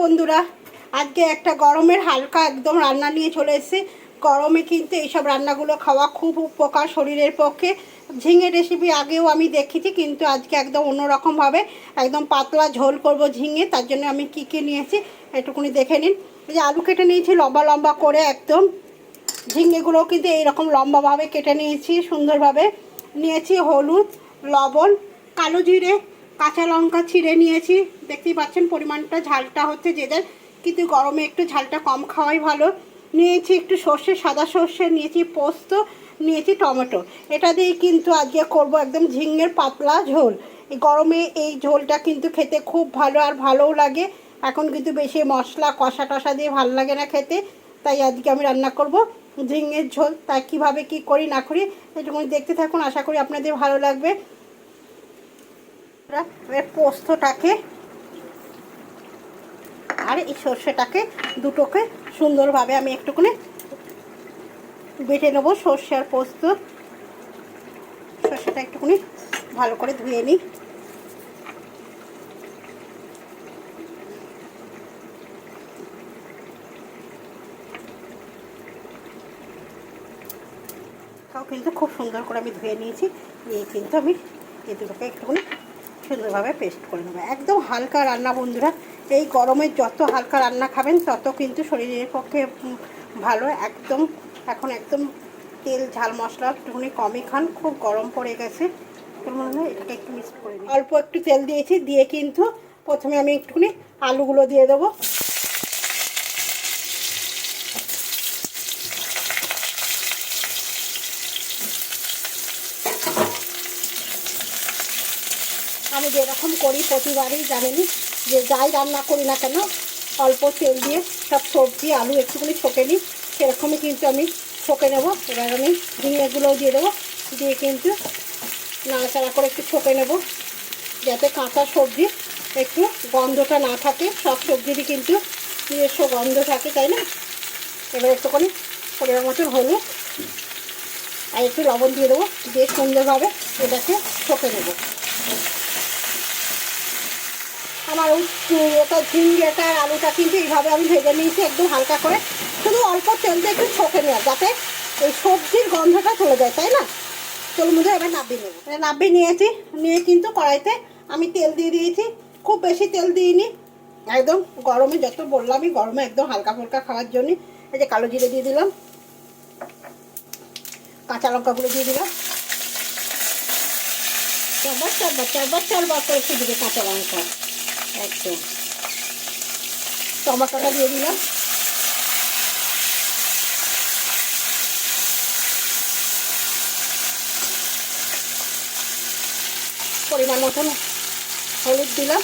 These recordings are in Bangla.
বন্ধুরা, আজকে একটা গরমের হালকা একদম রান্না নিয়ে চলে এসেছি। গরমে কিন্তু এইসব রান্নাগুলো খাওয়া খুব উপকার শরীরের পক্ষে। ঝিঙে রেসিপি আগেও আমি দেখেছি, কিন্তু আজকে একদম অন্যরকমভাবে একদম পাতলা ঝোল করব ঝিঙে, তার জন্য আমি কী কী নিয়েছি একটুকুনি দেখে নিন। এই যে আলু কেটে নিয়েছি লম্বা লম্বা করে একদম। ঝিঙেগুলো কিন্তু এইরকম লম্বাভাবে কেটে নিয়েছি, সুন্দরভাবে। নিয়েছি হলুদ, লবণ, কালো জিরে কাঁচা লঙ্কা ছিঁড়ে নিয়েছি। দেখতেই পাচ্ছেন পরিমাণটা, ঝালটা হচ্ছে যে যার। কিন্তু গরমে একটু ঝালটা কম খাওয়াই ভালো। নিয়েছি একটু সর্ষে, সাদা সর্ষে, নিয়েছি পোস্ত, নিয়েছি টমেটো। এটা দিয়ে কিন্তু আজকে করব একদম ঝিঙের পাতলা ঝোল। এই গরমে এই ঝোলটা কিন্তু খেতে খুব ভালো আর ভালোও লাগে। এখন কিন্তু বেশি মশলা, কষা টষা দিয়ে ভালো লাগে না খেতে। তাই আজকে আমি রান্না করব ঝিঙের ঝোল। তাই কীভাবে কি করি না করি এটুকুনি দেখতে থাকুন। আশা করি আপনাদের ভালো লাগবে। পোস্তটাকে আর এই সর্ষেটাকে দুটোকে সুন্দরভাবে আমি একটুখানি বেটে নেব। সর্ষে আর পোস্ত, সর্ষেটা একটুখানি ভালো করে ধুয়ে নিই। কিন্তু খুব সুন্দর করে আমি ধুয়ে নিয়েছি। নিয়ে কিন্তু আমি এই দুটোকে একটুখানি সুন্দরভাবে পেস্ট করে নেব। একদম হালকা রান্না বন্ধুরা, এই গরমে যত হালকা রান্না খাবেন, তত কিন্তু শরীরের পক্ষে ভালো। একদম, এখন একদম তেল, ঝাল মশলা একটুখানি কমই খান, খুব গরম পড়ে গেছে। মনে হয় এটাকে একটু মিক্স করে অল্প একটু তেল দিয়েছি, দিয়ে কিন্তু প্রথমে আমি একটুখানি আলুগুলো দিয়ে দেবো। আমি যেরকম করি প্রতিবারই জানেনি যে যাই রান্না করি না কেন, অল্প তেল দিয়ে সব সবজি, আলু একটুখানি ছোকে নিই, সেরকমই কিন্তু আমি ছোকে নেব। এবার আমি ঝিঙেগুলোও দিয়ে দেবো, দিয়ে কিন্তু নাড়াচাড়া করে একটু ছোকে নেব, যাতে কাঁচা সবজি একটু গন্ধটা না থাকে। সব সবজিরই কিন্তু নিজস্ব গন্ধ থাকে, তাই না? এবার একটুখানি পরিমাণ মতন হলুদ আর একটু লবণ দিয়ে দেবো, দিয়ে সুন্দরভাবে এটাকে ছোকে নেব। আমার ওটা ঝিঙ্গেটা আর আলুটা কিন্তু এইভাবে আমি ভেজে নিয়েছি একদম হালকা করে। শুধু অল্প তেল দিয়ে একটু ছোকে নেওয়া, যাতে এই সবজির গন্ধটা চলে যায়, তাই না? চলুন মধ্যে এবার নাব্বি নেব নাব্বি নিয়েছি, নিয়ে কিন্তু কড়াইতে আমি তেল দিয়ে দিয়েছি। খুব বেশি তেল দিইনি, একদম গরমে যত বললামই, গরমে একদম হালকা ফুলকা খাওয়ার জন্য। এই যে কালো জিরে দিয়ে দিলাম, কাঁচা লঙ্কাগুলো দিয়ে দিলাম। চারবার চারবার করে একটু দিবে কাঁচা লঙ্কা। একদম। টমাটোটা দিয়ে দিলাম। পরিমাণ মতন হলুদ দিলাম।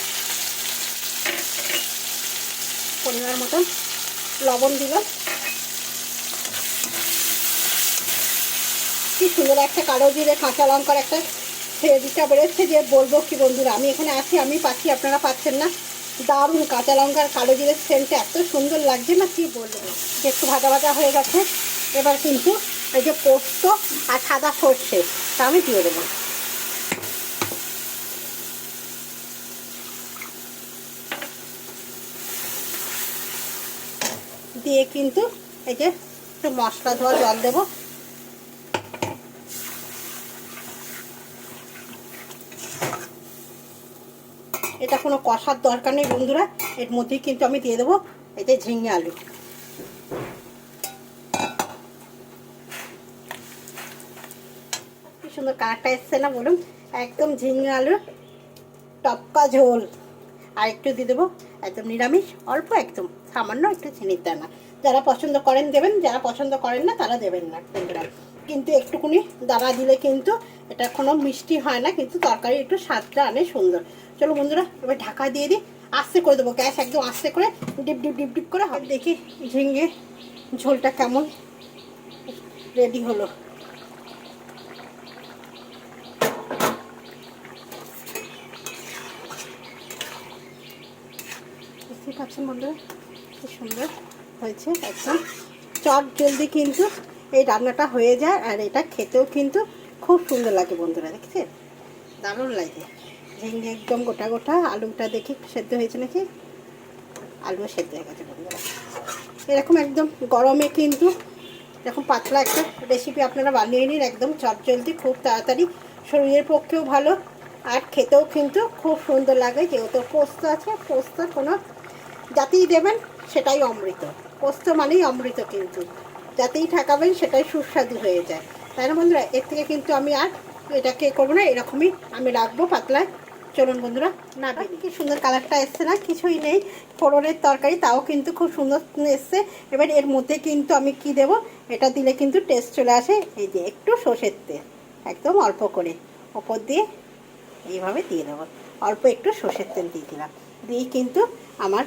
পরিমাণ মতন লবণ দিলাম। কি সুন্দর একটা কালো জিরে, কাঁচা লঙ্কার একটা ফ্লেভারটা বেরোচ্ছে যে বলব কি বন্ধুরা, আমি এখানে আছি, আমি পাচ্ছি, আপনারা পাচ্ছেন না। দারুণ কাঁচা লঙ্কার কালো জিরের সেন্টটা এত সুন্দর লাগছে না, কি বলব। একটু ভাজা ভাজা হয়ে গেছে। এবার কিন্তু এই যে পোস্ত আর সাদা সর্ষে, তা আমি দিয়ে দেবো। দিয়ে কিন্তু এই যে একটু মশলা ধোয়া জল দেবো। এটা কোনো কষার দরকার নেই, বন্ধুরা। এর মধ্যেই কিন্তু আমি দিয়ে দেবো যে ঝিঙে আলু। কি সুন্দর কালারটা এসছে না বলুন? একদম ঝিঙে আলু টপকা ঝোল। আর একটু দিয়ে দেবো একদম নিরামিষ, অল্প একদম, সামান্য একটু চিনির দানা। যারা পছন্দ করেন দেবেন, যারা পছন্দ করেন না, তারা দেবেন না, বন্ধুরা। কিন্তু একটুকুনি দাঁড়া দিলে কিন্তু এটা কোনো মিষ্টি হয় না, কিন্তু তরকারি একটু স্বাদটা আনে সুন্দর। চলো বন্ধুরা, এবার ঢাকা দিয়ে দিই। আস্তে করে দেবো, গ্যাস একদম আস্তে করে ডিপ ডিপ ডিপ ডিপ করে হবে। দেখি ঝিঙে ঝোলটা কেমন রেডি হলো। বুঝতেই পারছেন বন্ধুরা সুন্দর হয়েছে একদম। চট জলদি কিন্তু এই রান্নাটা হয়ে যায় আর এটা খেতেও কিন্তু খুব সুন্দর লাগে বন্ধুরা, দেখছেন? দারুণ লাগে। ঝিঙ্গে একদম গোটা গোটা আলুটা দেখি সেদ্ধ হয়েছে নাকি? আলু সেদ্ধ হয়ে গেছে বন্ধুরা। এরকম একদম গরমে কিন্তু এরকম পাতলা একটা রেসিপি আপনারা বানিয়ে নিন, একদম চটজলদি, খুব তাড়াতাড়ি। শরীরের পক্ষেও ভালো আর খেতেও কিন্তু খুব সুন্দর লাগে। যেহেতু পোস্ত আছে, পোস্ত কোনো যাতেই দেবেন, সেটাই অমৃত। পোস্ত মানেই অমৃত কিন্তু। যাতেই ঠাকাবেন, সেটাই সুস্বাদু হয়ে যায়। তাই না বন্ধুরা? এর থেকে কিন্তু আমি আর এটাকে করব না, এরকমই আমি রাখব পাতলায়। চলুন বন্ধুরা না কি সুন্দর কালারটা এসছে না? কিছুই নেই। ফোড়নের তরকারি, তাও কিন্তু খুব সুন্দর এসছে। এবার এর মধ্যে কিন্তু আমি কি দেব? এটা দিলে কিন্তু টেস্ট চলে আসে। এই যে একটু সর্ষের তেল, একদম অল্প করে। ওপর দিয়ে এইভাবে দিয়ে দেবো। অল্প একটু সর্ষের তেল দিয়ে দিলাম। দিয়ে কিন্তু আমার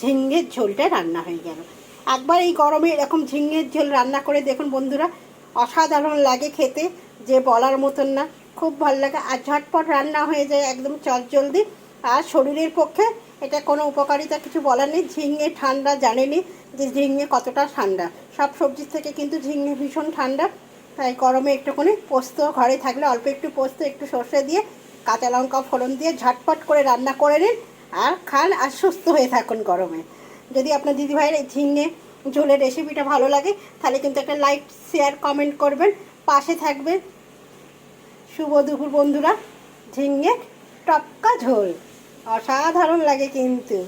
ঝিঙ্গের ঝোলটা রান্না হয়ে গেল। একবার এই গরমে এরকম ঝিঙের ঝোল রান্না করে দেখুন বন্ধুরা, অসাধারণ লাগে খেতে, যে বলার মতন না। খুব ভালো লাগে, আর ঝটপট রান্না হয়ে যায় একদম চটজলদি। আর শরীরের পক্ষে এটা কোনো উপকারিতা কিছু বলার নেই। ঝিঙে ঠান্ডা জানেনি যে ঝিঙে কতটা ঠান্ডা। সব সবজির থেকে কিন্তু ঝিঙে ভীষণ ঠান্ডা। তাই গরমে একটুখানি পোস্ত ঘরে থাকলে অল্প একটু পোস্ত, একটু সর্ষে দিয়ে, কাঁচা লঙ্কা, ফোড়ন দিয়ে ঝটপট করে রান্না করে নিন। আর খান আর সুস্থ হয়ে থাকুন গরমে। যদি আপনার দিদিভাইয়ের এই ঝিঙে ঝোলের রেসিপিটা ভালো লাগে, তাহলে কিন্তু একটা লাইক শেয়ার কমেন্ট করবেন। পাশে থাকবে শুভ দুপুর বন্ধুরা, ঝিঙে টপকা ঝোল। অসাধারণ লাগে কিন্তু।